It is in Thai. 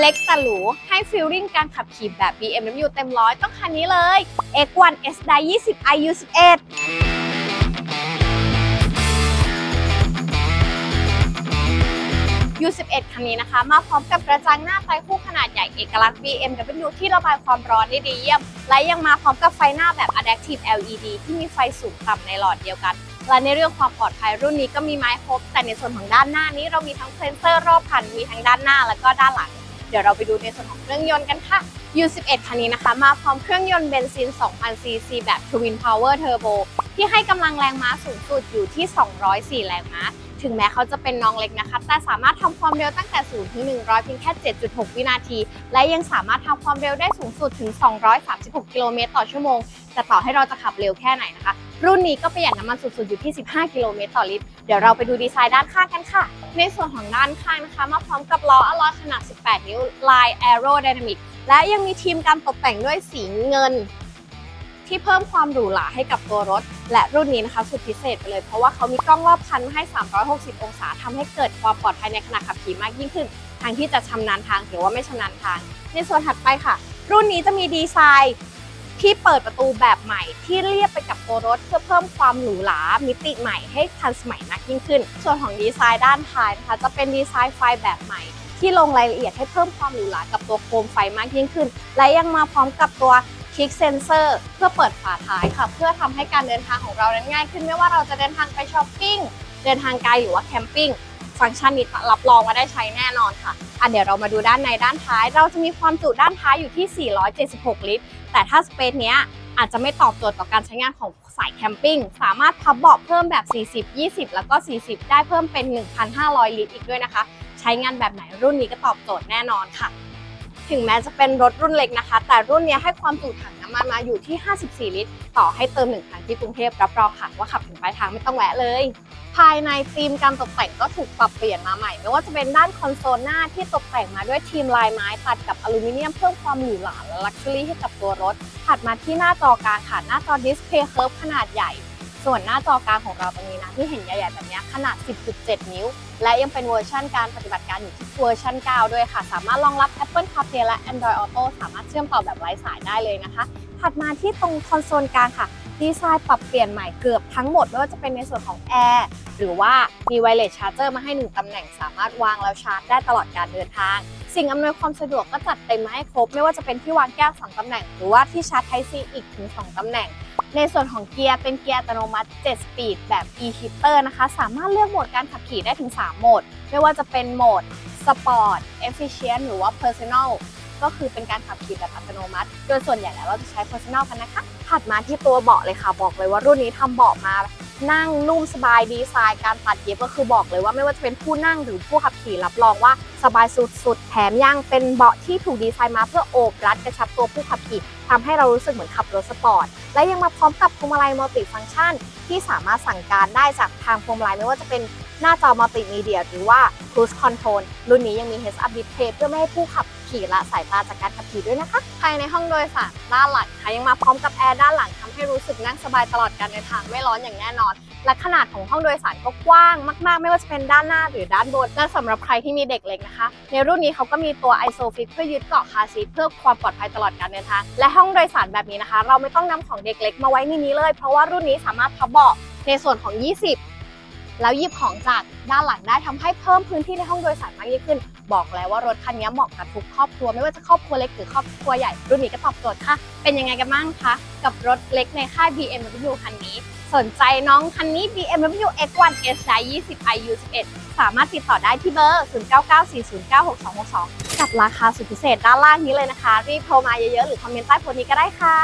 เล็กแต่หรูให้ฟีลลิ่งการขับขี่แบบ BMW เต็มร้อยต้องคันนี้เลย X1 S d i 20 iU 11 U11 คันนี้นะคะ มาพร้อมกับกระจังหน้าไฟคู่ขนาดใหญ่เอกลักษณ์ BMW ที่ระบายความร้อนได้ดีเยี่ยม และยังมาพร้อมกับไฟหน้าแบบ Adaptive LED ที่มีไฟสูงต่ำในหลอดเดียวกัน และในเรื่องความปลอดภัยรุ่นนี้ก็มีไม้ครบ แต่ในส่วนของด้านหน้านี้เรามีทั้งเซ็นเซอร์รอบคัน มีทั้งด้านหน้าแล้วก็ด้านหลัง เดี๋ยวเราไปดูในส่วนของเครื่องยนต์กันค่ะ U11 คันนี้นะคะ มาพร้อมเครื่องยนต์เบนซิน 2,000 cc แบบ Twin Power Turbo ที่ให้กำลังแรงม้าสูงสุดอยู่ที่ 204 แรงม้า ถึงแม้เขาจะเป็นน้องเล็กนะคะ แต่สามารถทำความเร็วตั้งแต่0ถึง100 เพียงแค่ 7.6 วินาที และยังสามารถทำความเร็วได้สูงสุดถึง 236 กิโลเมตรต่อชั่วโมง แต่ต่อให้เราจะขับเร็วแค่ไหนนะคะ รุ่นนี้ก็ประหยัดน้ำมันสุดๆ อยู่ที่ 15 กิโลเมตรต่อลิตร เดี๋ยวเราไปดูดีไซน์ด้านข้างกันค่ะ ในส่วนของด้านข้างนะคะ มาพร้อมกับล้ออลลอยขนาด 18 นิ้วลาย Aerodynamic และยังมีทีมการตกแต่งด้วยสีเงิน ที่เพิ่มความหรูหราให้กับตัวรถ และรุ่นนี้นะคะสุดพิเศษไปเลย เพราะว่าเขามีกล้องรอบคันมาให้ 360 องศาทำให้เกิดความปลอดภัยในขณะขับขี่มากยิ่งขึ้น ทางที่จะชำนาญทางหรือว่าไม่ชำนาญทาง ในส่วนถัดไปค่ะ รุ่นนี้จะมีดีไซน์ ที่เปิดประตูแบบใหม่ที่เรียบไปกับตัวรถเพื่อเพิ่มความหรูหรามิติใหม่ให้ทันสมัยมากยิ่งขึ้น ส่วนของดีไซน์ด้านท้ายนะคะจะเป็นดีไซน์ไฟแบบใหม่ ที่ลงรายละเอียดให้เพิ่มความหรูหรากับตัวโคมไฟมากยิ่งขึ้น และยังมาพร้อมกับตัวคลิกเซนเซอร์เพื่อเปิดฝาท้ายค่ะ เพื่อทำให้การเดินทางของเรานั้นง่ายขึ้นไม่ว่าเราจะเดินทางไปช้อปปิ้งเดินทางไกลหรือว่าแคมปิ้ง ฟังก์ชันนี้รับรองว่าได้ใช้แน่นอนค่ะอะเดี๋ยวเรามาดูด้านในด้านท้าย เราจะมีความจุด้านท้ายอยู่ที่ 476 ลิตร แต่ถ้าสเปซเนี้ยอาจจะไม่ตอบโจทย์ต่อการใช้งานของสายแคมปิ้ง สามารถพับเบาะเพิ่มแบบ 40 20 แล้วก็ 40 ได้เพิ่มเป็น 1,500 ลิตรอีกด้วยนะคะ ใช้งานแบบไหนรุ่นนี้ก็ตอบโจทย์แน่นอนค่ะ ถึงแม้จะเป็นรถรุ่นเล็กนะคะ แต่รุ่นนี้ให้ความจุถังน้ำมันมาอยู่ที่ 54 ลิตร ต่อให้เติมหนึ่งครั้งที่กรุงเทพรับรองค่ะว่าขับถึงปลายทางไม่ต้องแวะเลย ภายในธีมการตกแต่งก็ถูกปรับเปลี่ยนมาใหม่ไม่ว่าจะเป็นด้านคอนโซลหน้าที่ตกแต่งมาด้วยทีมลายไม้ตัดกับอลูมิเนียมเพิ่มความหรูหราและลักชัวรี่ให้กับตัวรถถัดมาที่หน้าจอกลางค่ะหน้าจอดิสเพย์เคิร์ฟขนาดใหญ่ ส่วนหน้าจอกลางของเราตรงนี้นะที่เห็นใหญ่ๆแบบนี้ขนาด 10.7 นิ้ว และยังเป็นเวอร์ชันการปฏิบัติการอยู่ที่เวอร์ชัน 9 ด้วยค่ะ สามารถรองรับ Apple CarPlay และ Android Auto สามารถเชื่อมต่อแบบไร้สายได้เลยนะคะ ถัดมาที่ตรงคอนโซลกลางค่ะ ดีไซน์ปรับเปลี่ยนใหม่เกือบทั้งหมดไม่ว่าจะเป็นในส่วนของแอร์หรือว่ามีไวเลสชาร์เจอร์มาให้1ตำแหน่งสามารถวางแล้วชาร์จได้ตลอดการเดินทาง สิ่งอำนวยความสะดวกก็จัดเต็มมาให้ครบ ไม่ว่าจะเป็นที่วางแก้ว 2ตำแหน่ง หรือว่าที่ชาร์จ Type C อีกถึง 2ตำแหน่ง ในส่วนของเกียร์เป็นเกียร์อัตโนมัติ 7 สปีดแบบ e-shifter นะคะ สามารถเลือกโหมดการขับขี่ได้ถึง 3 โหมด ไม่ว่าจะเป็นโหมด Sport Efficient หรือว่า Personal ก็คือเป็นการขับขี่แบบอัตโนมัติ โดยส่วนใหญ่แล้วเราจะใช้ Personal กันนะคะ ถัดมาที่ตัวเบาะเลยค่ะ บอกเลยว่ารุ่นนี้ทำเบาะมา นั่งนุ่มสบายดีไซน์การตัดเย็บก็คือบอกเลยว่าไม่ว่าจะเป็นผู้นั่งหรือผู้ขับขี่รับรองว่าสบายสุดๆ แถมยังเป็นเบาะที่ถูกดีไซน์มาเพื่อโอบรัดกระชับตัวผู้ขับขี่ ทำให้เรารู้สึกเหมือนขับรถสปอร์ต และยังมาพร้อมกับพวงมาลัยมัลติฟังก์ชัน ที่สามารถสั่งการได้จากทางพวงมาลัยไม่ว่าจะเป็นหน้าจอมัลติมีเดียหรือว่า Cruise Control รุ่นนี้ยังมี Heads Up Display เพื่อไม่ให้ผู้ขับขี่ละสายตาจากการขับขี่ด้วยนะคะ ภายในห้องโดยสารด้านหลังค่ะยังมาพร้อมกับแอร์ด้านหลังทำให้รู้สึกนั่งสบายตลอดการเดินทางไม่ร้อนอย่างแน่นอน และขนาดของห้องโดยสารก็กว้างมากๆ ไม่ว่าจะเป็นด้านหน้าหรือด้านบนและสำหรับใครที่มีเด็กเล็กนะคะ ในรุ่นนี้เขาก็มีตัว ISOFIX เพื่อยึดเกาะคาร์ซีทเพื่อความปลอดภัยตลอดการเดินทางและห้องโดยสารแบบนี้นะคะ เราไม่ต้องนำของเด็กเล็กมาไว้ในนี้เลย เพราะว่ารุ่นนี้สามารถพับเบาะในส่วนของ 20 แล้วหยิบของจากด้านหลังได้ทำให้เพิ่มพื้นที่ในห้องโดยสารมากยิ่งขึ้น บอกแล้วว่ารถคันนี้เหมาะกับทุกครอบครัวไม่ว่าจะครอบครัวเล็กหรือครอบครัวใหญ่รุ่นนี้ก็ตอบโจทย์ค่ะ เป็นยังไงกันบ้างคะกับรถเล็กในค่าย BMW คันนี้ สนใจน้องคันนี้ BMW X1 S 20 iU 11 สามารถติดต่อได้ที่เบอร์ 0994096262 กับราคาสุดพิเศษด้านล่างนี้เลยนะคะ รีบโทรมาเยอะๆ หรือคอมเมนต์ใต้โพสต์นี้ก็ได้ค่ะ